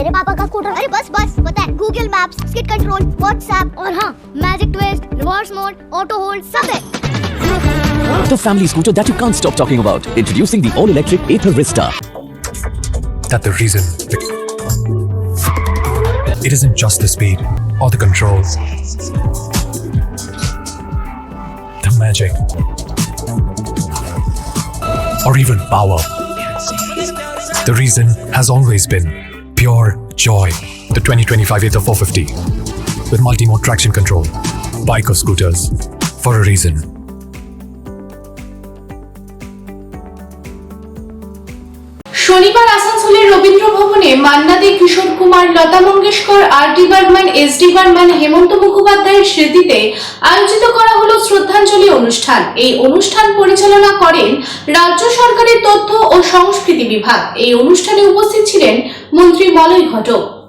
मेरे पापा का स्कूटर अरे बस बस पता है Google Maps skit control WhatsApp और हाँ magic twist reverse mode auto hold सब है The family scooter that you can't stop talking about. Introducing the all-electric Ather Vista. that the reason it isn't just the speed or the controls the magic or even power the reason has always been pure joy the 2025 Ather 450 with multi-mode traction control bike or scooters for a reason শনিবার আসানসোলের রবীন্দ্র ভবনে Manna Dey Kishore Kumar, Lata Mangeshkar, R D Burman, S D Burman, Hemanta মুখোপাধ্যায়ের স্মৃতিতে আয়োজিত করা হল শ্রদ্ধাঞ্জলি অনুষ্ঠান। এই অনুষ্ঠান পরিচালনা করেন রাজ্য সরকারের তথ্য ও সংস্কৃতি বিভাগ। এই অনুষ্ঠানে উপস্থিত ছিলেন মন্ত্রী মলয় ঘটক।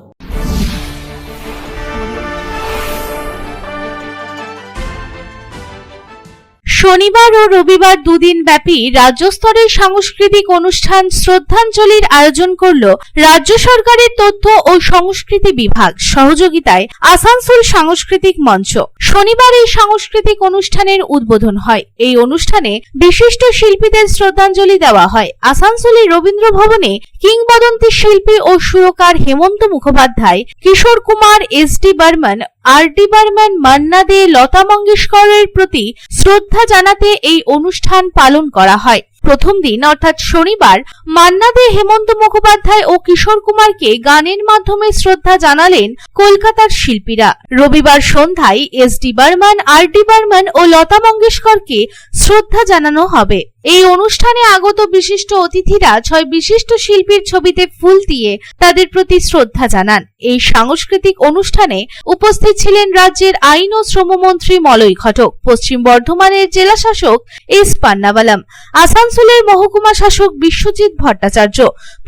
শনিবার ও রবিবার দুদিন ব্যাপী রাজ্যস্তরের সাংস্কৃতিক অনুষ্ঠান শ্রদ্ধাঞ্জলির আয়োজন করল রাজ্য সরকারের তথ্য ও সংস্কৃতি বিভাগ সহযোগিতায় আসানসোল সাংস্কৃতিক মঞ্চ। শনিবার এই সাংস্কৃতিক অনুষ্ঠানের উদ্বোধন হয়। এই অনুষ্ঠানে বিশিষ্ট শিল্পীদের শ্রদ্ধাঞ্জলি দেওয়া হয়। আসানসোলের রবীন্দ্র ভবনে কিংবদন্তি শিল্পী ও সুরকার Hemanta Mukhopadhyay, Kishore Kumar, S D Burman R D Burman Manna Dey Lata মঙ্গেশকরের প্রতি শ্রদ্ধা জানাতে এই অনুষ্ঠান পালন করা হয়। প্রথম দিন, অর্থাৎ শনিবার, মান্না দে হেমন্ত মুখোপাধ্যায় ও কিশোর কুমারকে গানের মাধ্যমে শ্রদ্ধা জানালেন কলকাতার শিল্পীরা। রবিবার সন্ধ্যায় S D Burman R D Burman ও লতা মঙ্গেশকরকে শ্রদ্ধা জানানো হবে। এই অনুষ্ঠানে আগত বিশিষ্ট অতিথিরা ছয় বিশিষ্ট শিল্পীর ছবিতে ফুল দিয়ে তাদের প্রতি শ্রদ্ধা জানান। এই সাংস্কৃতিক অনুষ্ঠানে উপস্থিত ছিলেন রাজ্যের আইন ও শ্রমমন্ত্রী মলয় ঘটক, পশ্চিম বর্ধমানের জেলা শাসক এস পান্নাবালাম, আসানসোলের মহকুমা শাসক বিশ্বজিৎ ভট্টাচার্য,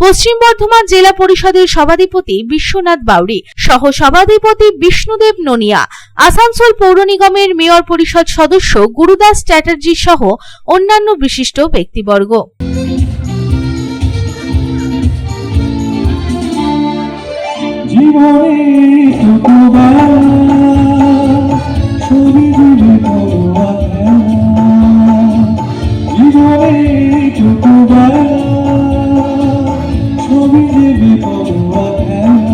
পশ্চিম বর্ধমান জেলা পরিষদের সভাধিপতি বিশ্বনাথ বাউরি সহ সভাধিপতি বিষ্ণুদেব ননিয়া আসানসোল পৌর নিগমের মেয়র পরিষদ সদস্য গুরুদাস চ্যাটার্জি সহ অন্যান্য বিশিষ্ট ব্যক্তিবর্গ। ছবি বড়